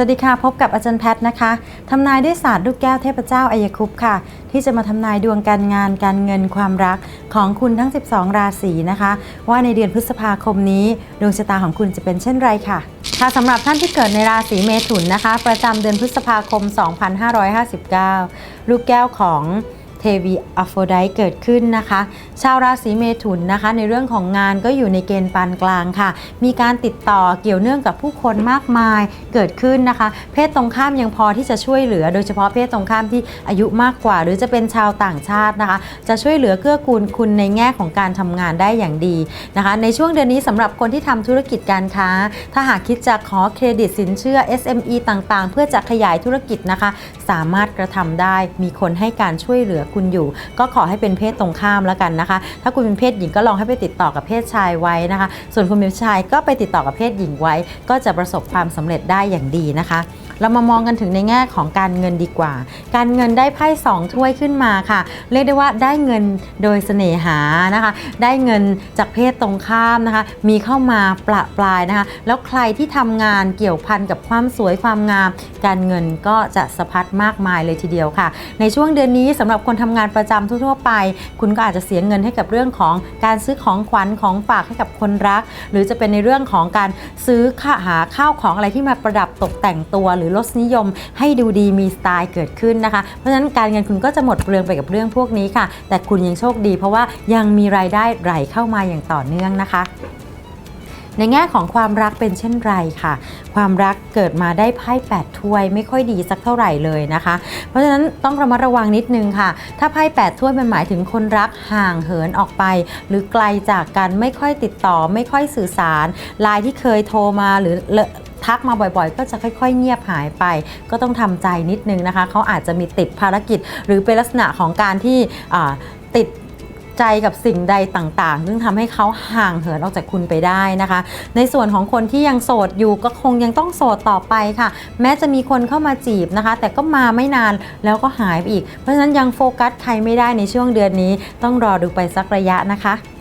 สวัสดีค่ะ พบกับอาจารย์แพทย์นะคะทำนายด้วยศาสตร์ลูกแก้วเทพเจ้าอายคุปต์ค่ะ ที่จะมาทำนายดวงการงานการเงินความรักของคุณทั้ง 12 ราศีนะคะ ว่าในเดือนพฤษภาคมนี้ ดวงชะตาของคุณจะเป็นเช่นไรค่ะค่ะสำหรับท่านที่เกิดในราศีเมถุนนะคะ ประจำเดือนพฤษภาคม 2559 ลูกแก้วของ เทวีอโฟไดเกิดขึ้นนะคะ ชาวราศีเมถุนนะคะ ในเรื่องของงานก็อยู่ในเกณฑ์ปานกลางค่ะ มีการติดต่อเกี่ยวเนื่องกับผู้คนมากมายเกิดขึ้นนะคะ เพศตรงข้ามยังพอที่จะช่วยเหลือ โดยเฉพาะเพศตรงข้ามที่อายุมากกว่า หรือจะเป็นชาวต่างชาตินะคะ จะช่วยเหลือเกื้อกูลคุณในแง่ของการทำงานได้อย่างดีนะคะ ในช่วงเดือนนี้สำหรับคนที่ทำธุรกิจการค้า ถ้าหากคิดจะขอเครดิตสินเชื่อ SME ต่างๆ เพื่อจะขยายธุรกิจนะคะ สามารถกระทำได้มีคนให้การช่วยเหลือคุณอยู่ ก็ขอให้เป็นเพศตรงข้ามแล้วกันนะคะ ถ้าคุณเป็นเพศหญิงก็ลองให้ไปติดต่อกับเพศชายไว้นะคะ ส่วนคุณเป็นชายก็ไปติดต่อกับเพศหญิงไว้ ก็จะประสบความสำเร็จได้อย่างดีนะคะ เรามามองกันถึงในแง่ของการเงินดีกว่า การเงินได้ไพ่สองถ้วยขึ้นมาค่ะ เรียกได้ว่าได้เงินโดยเสน่หานะคะ ได้เงินจากเพศตรงข้ามนะคะ มีเข้ามาประปรายนะคะ แล้วใครที่ทำงานเกี่ยวพันกับความสวยความงาม การเงินก็จะสะพัดมากมายเลยทีเดียวค่ะ ในช่วงเดือนนี้สำหรับคนทำงานประจำทั่วๆไป คุณก็อาจจะเสียเงินให้กับเรื่องของการซื้อของขวัญของฝากให้กับคนรัก หรือจะเป็นในเรื่องของการซื้อค่าหาข้าวของอะไรที่มาประดับตกแต่งตัว หรือรสนิยม ให้ดูดีมีสไตล์เกิดขึ้นนะคะ เพราะฉะนั้นการเงินคุณก็จะหมดเปลืองไปกับเรื่องพวกนี้ค่ะ แต่คุณยังโชคดี เพราะว่ายังมีรายได้ไหลเข้ามาอย่างต่อเนื่องนะคะ ในแง่ของความรักเป็นเช่นไรค่ะ ความรักเกิดมาได้ไพ่แปดถ้วยไม่ค่อยดีสักเท่าไหร่เลยนะคะ เพราะฉะนั้นต้องระมัดระวังนิดนึงค่ะ ถ้าไพ่แปดถ้วยมันหมายถึงคนรักห่างเหินออกไป หรือไกลจากกันไม่ค่อยติดต่อ ไม่ค่อยสื่อสารไลน์ที่เคยโทรมาหรือเละทักมาบ่อยๆ ก็จะค่อย ๆ เงียบหายไป ก็ต้องทำใจนิดนึงนะคะ เขาอาจจะมีติดภารกิจ หรือเป็นลักษณะของการที่ติด ใจกับสิ่งใดต่างๆ ซึ่งทำให้เขาห่างเหินออกจากคุณไปได้นะคะ ในส่วนของคนที่ยังโสดอยู่ก็คงยังต้องโสดต่อไปค่ะ แม้จะมีคนเข้ามาจีบนะคะ แต่ก็มาไม่นานแล้วก็หายไปอีก เพราะฉะนั้นยังโฟกัสใครไม่ได้ในช่วงเดือนนี้ ต้องรอดูไปสักระยะนะคะ